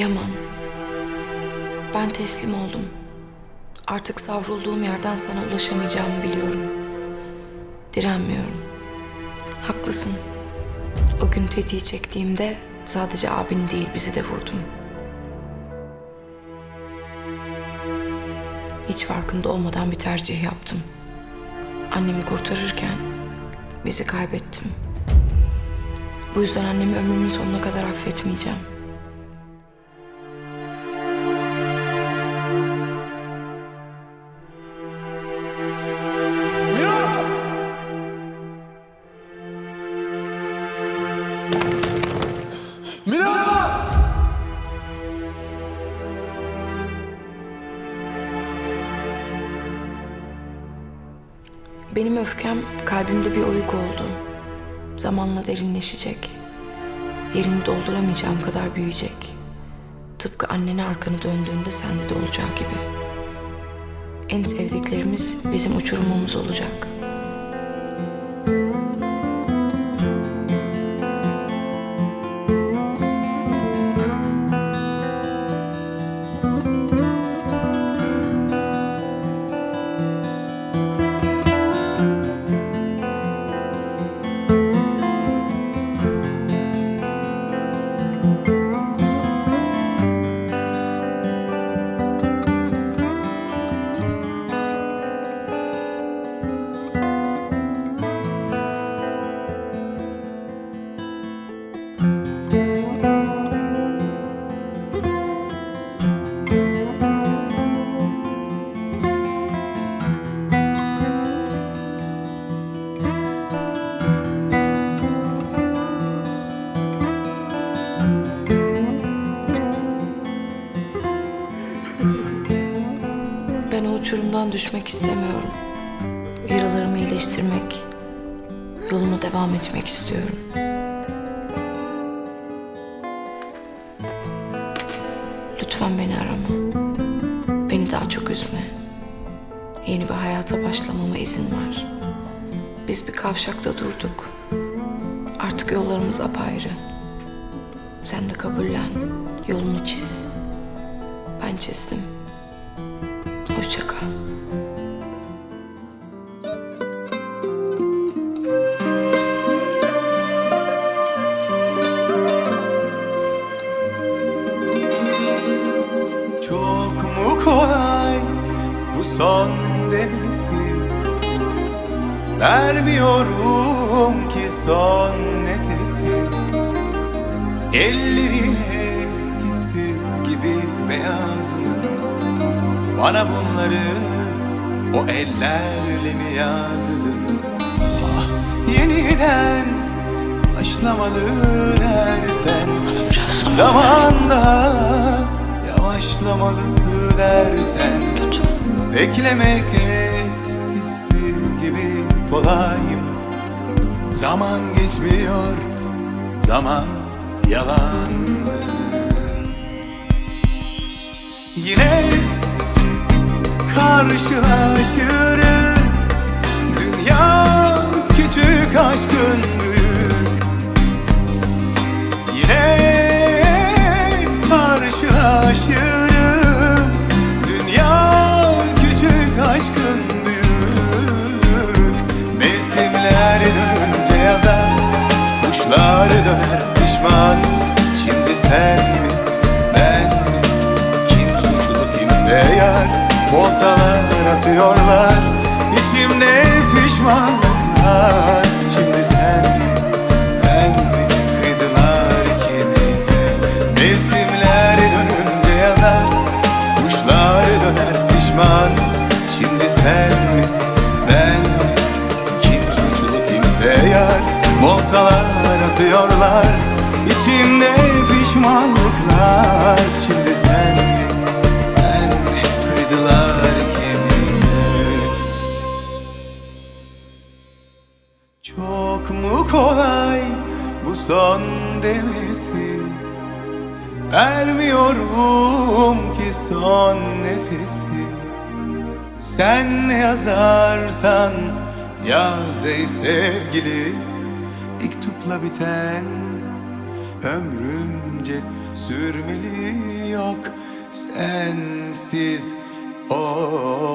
Yaman. Ben teslim oldum. Artık savrulduğum yerden sana ulaşamayacağımı biliyorum. Direnmiyorum. Haklısın. O gün tetiği çektiğimde sadece abini değil bizi de vurdun. Hiç farkında olmadan bir tercih yaptım. Annemi kurtarırken bizi kaybettim. Bu yüzden annemi ömrümün sonuna kadar affetmeyeceğim. Benim öfkem kalbimde bir oyuk oldu. Zamanla derinleşecek. Yerini dolduramayacağım kadar büyüyecek. Tıpkı annene arkanı döndüğünde sende de olacağı gibi. En sevdiklerimiz bizim uçurumumuz olacak. Ben o uçurumdan düşmek istemiyorum. Yaralarımı iyileştirmek, yoluma devam etmek istiyorum. Lütfen beni arama. Beni daha çok üzme. Yeni bir hayata başlamama izin ver. Biz bir kavşakta durduk. Artık yollarımız apayrı. Sen de kabullen, yolunu çiz. Ben çizdim. Hoşça kal. Çok mu kolay bu son demesi Vermiyorum ki son nefesi Ellerin eskisi gibi beyaz mı? Bana bunları o ellerle mi yazdın? Ah, yeniden başlamalı dersen Zamanda yavaşlamalı dersen. Beklemek eskisi gibi kolay mı? Zaman geçmiyor, zaman yalan mı? Yine karşılaşırız. Dünya küçük aşkın büyük. Yine karşılaşırız. Dünya küçük aşkın büyük. Mevsimler dönünce yazar Kuşlar döner pişman. Şimdi sen mi ben mi? Kim suçlu kimse yar. Voltalar pişmanlıklar Şimdi sen mi ben mi Kıydılar ikimize Mevsimler dönünce yazar Kuşlar döner pişman. Şimdi sen mi ben mi? Kim suçlu kimse yar. Voltalar atıyorlar İçimde pişmanlıklar. Şimdi sen mi son demesi. Vermiyorum ki son nefesi. Sen ne yazarsan yaz ey sevgili. Mektupla biten Ömrümce sürmeli yok. Sensiz olmak